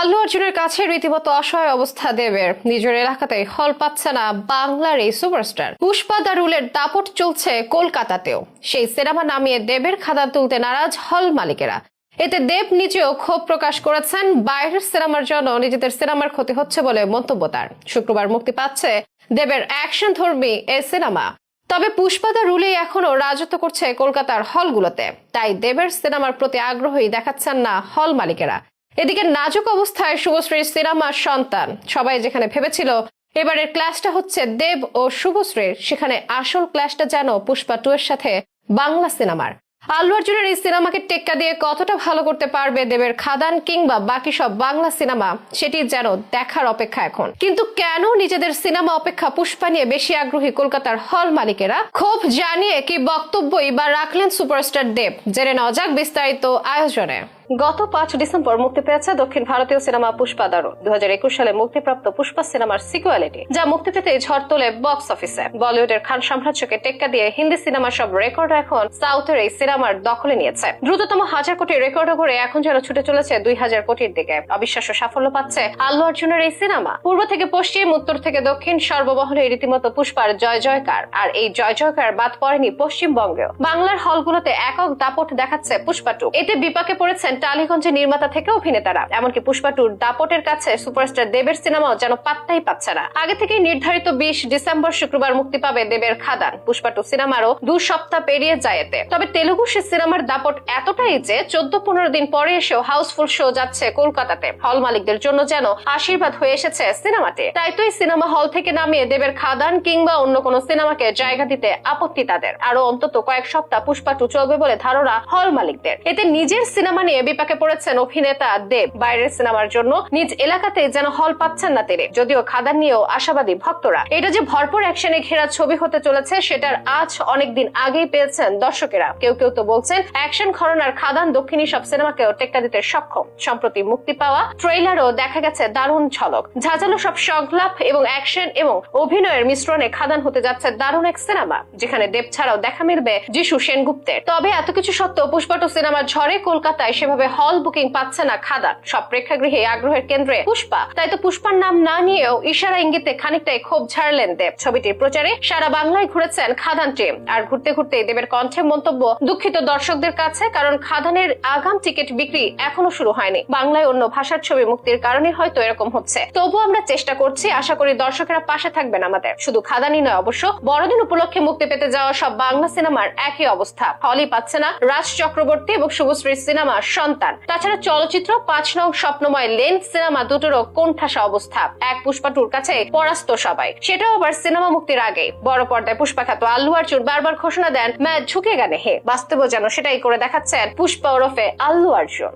আল্লু অর্জুনের কাছে রীতিমতো অসহায় অবস্থা দেবের। নিজের এলাকাতে হল পাচ্ছে না বাংলার এই সুপারস্টার। পুষ্পা দারুলের দাপট চলছে কলকাতাতেও। সেই সিনেমা নামিয়ে দেবের খাতা তুলতে নারাজ হল মালিকেরা। এতে দেব নিজেও ক্ষোভ প্রকাশ করেছেন। বাইরের সিনেমার জন্য নিজেদের সিনেমার ক্ষতি হচ্ছে বলে মন্তব্য তার। শুক্রবার মুক্তি পাচ্ছে দেবের অ্যাকশন ধর্মী এই সিনেমা। তবে পুষ্পাদা রুলে এখনও রাজত্ব করছে কলকাতার হলগুলোতে। তাই দেবের সিনেমার প্রতি আগ্রহী দেখাচ্ছেন না হল মালিকেরা। এদিকে নাজুক অবস্থায় শুভশ্রীর সিনেমার সন্তান। সবাই যেখানে ভেবেছিল, এবারের ক্লাসটা হচ্ছে দেব ও শুভশ্রীর, সেখানে আসল ক্লাসটা যেন পুষ্পা টু এর সাথে বাংলা সিনেমার। আল্লু অর্জুনের এই সিনেমাকে টেক্কা দিয়ে কতটা ভালো করতে পারবে দেবের খাদান কিংবা বাকি সব বাংলা সিনেমা, সেটি যেন দেখার অপেক্ষা এখন। কিন্তু কেন নিজেদের সিনেমা অপেক্ষা পুষ্পা নিয়ে বেশি আগ্রহী কলকাতার হল মালিকেরা? ক্ষোভ জানিয়ে কি বক্তব্যই বা রাখলেন সুপারস্টার দেব? জেনে যাক বিস্তারিত আয়োজনে। গত পাঁচ ডিসেম্বর মুক্তি পেয়েছে দক্ষিণ ভারতীয় সিনেমা পুষ্পা দারু দু সালে মুক্তিপ্রাপ্ত পুষ্পা সিনেমার সিকুয়ালিটি, যা মুক্তি পেতে ঝড় তোলে বক্স অফিসে বলিউডের খান সাম্রাজ্যকে টেক্কা দিয়ে হিন্দি সিনেমার সব রেকর্ড এখন সাউথের এই সিনেমার দখলে নিয়েছে। দ্রুততম হাজার কোটি রেকর্ড করে এখন যেন ছুটে চলেছে দুই হাজার কোটির দিকে। অবিশ্বাস্য সাফল্য পাচ্ছে আল্লু অর্জুনের এই সিনেমা। পূর্ব থেকে পশ্চিম, উত্তর থেকে দক্ষিণ সর্বমহলে রীতিমতো পুষ্পার জয় জয়কার। আর এই জয় জয়কার বাদ পড়েনি পশ্চিমবঙ্গেও। বাংলার হলগুলোতে একক দাপট দেখাচ্ছে পুষ্পা টু। এতে বিপাকে পড়েছেন টালিগঞ্জের নির্মাতা থেকে অভিনেতারা। এমনকি পুষ্পা টুর দাপটের কাছে সুপারস্টার দেবের সিনেমাও যেন পাত্তাই পাচ্ছে না। আগে থেকেই নির্ধারিত বিশ ডিসেম্বর শুক্রবার মুক্তি পাবে দেবের খাদান। পুষ্পা টু সিনেমারও দু সপ্তাহ পেরিয়ে যায় এতে। তবে তেলুগু সে সিনেমার দাপট এতটাই যে চোদ্দ পনেরো দিন পরে এসেও হাউসফুল শো যাচ্ছে কলকাতাতে। হল মালিকদের জন্য যেন আশীর্বাদ হয়ে এসেছে সিনেমাতে তাই তো এই সিনেমা হল থেকে নামিয়ে দেবের খাদান কিংবা অন্য কোনো সিনেমাকে জায়গা দিতে আপত্তি তাদের। আরও অন্তত কয়েক সপ্তাহ পুষ্পা টু চলবে বলে ধারণা হল মালিকদের। এতে নিজের সিনেমা নিয়ে বিপাকে পড়েছেন অভিনেতা দেব বাইরের সিনেমার জন্য। নিজ এলাকাতে যেন হল পাচ্ছেন না তিনি। যদিও খাদান নিয়েও আশাবাদী ভক্তরা। এটা যে ভরপুর অ্যাকশনে ঘেরা ছবি হতে চলেছে, সেটার আজ অনেকদিন আগেই পেয়েছেন দর্শকেরা। কেউ কেউ তো বলছেন, অ্যাকশন ঘরনার খাদান দক্ষিণী সব সিনেমাকেও টেক্কা দিতে সক্ষম। সম্প্রতি মুক্তি পাওয়া ট্রেইলারও দেখা গেছে দারুণ ঝলক। ঝাঁঝালো সব সংলাপ এবং অ্যাকশন এবং অভিনয়ের মিশ্রণে খাদান হতে যাচ্ছে দারুণ এক সিনেমা, যেখানে দেব ছাড়াও দেখা মিলবে যিশু সেনগুপ্তের। তবে এত কিছু সত্ত্বেও পুষ্পাটু সিনেমার ঝড়ে কলকাতায় সেভাবে হল বুকিং পাচ্ছে না খাদান, সব প্রেক্ষাগৃহে আগ্রহের কেন্দ্রে পুষ্পা। তাই তো পুষ্পার নাম না নিয়েও ইশারা ইঙ্গিতে খানিকটাই ক্ষোভ ঝাড়লেন দেব। ছবিটির প্রচারে সারা বাংলায় ঘুরেছেন খাদান টিম। আর ঘুরতে ঘুরতে দেবের কণ্ঠে মন্তব্য, দুঃখিত দর্শকদের কাছে, কারণ খাদানের আগাম টিকিট বিক্রি এখনও শুরু হয়নি। বাংলায় অন্য ভাষার ছবি মুক্তির কারণে হয়তো এরকম হচ্ছে। তবু আমরা চেষ্টা করছি, আশা করি দর্শকেরা পাশে থাকবেন আমাদের। শুধু খাদানি নয় অবশ্য, বড়দিন উপলক্ষে মুক্তি পেতে যাওয়া সব বাংলা সিনেমার একই অবস্থা। হলই পাচ্ছে না রাজ চক্রবর্তী এবং শুভশ্রীর সিনেমা সন্তান। তাছাড়া চলচ্চিত্র পাঁচ নং স্বপ্নময় লেন, সিনেমা দুটোরও কোণঠাসা অবস্থা। এক পুষ্পা টুর কাছে পরাস্ত সবাই। সেটাও আবার সিনেমা মুক্তির আগে। বড় পর্দায় পুষ্পা খ্যাত আল্লু আর্জুন বারবার ঘোষণা দেন ম্যাচ ঝুঁকে গেলে হে। বাস্তব যেন সেটাই করে দেখাচ্ছেন পুষ্পা ওরফে আল্লু অর্জুন।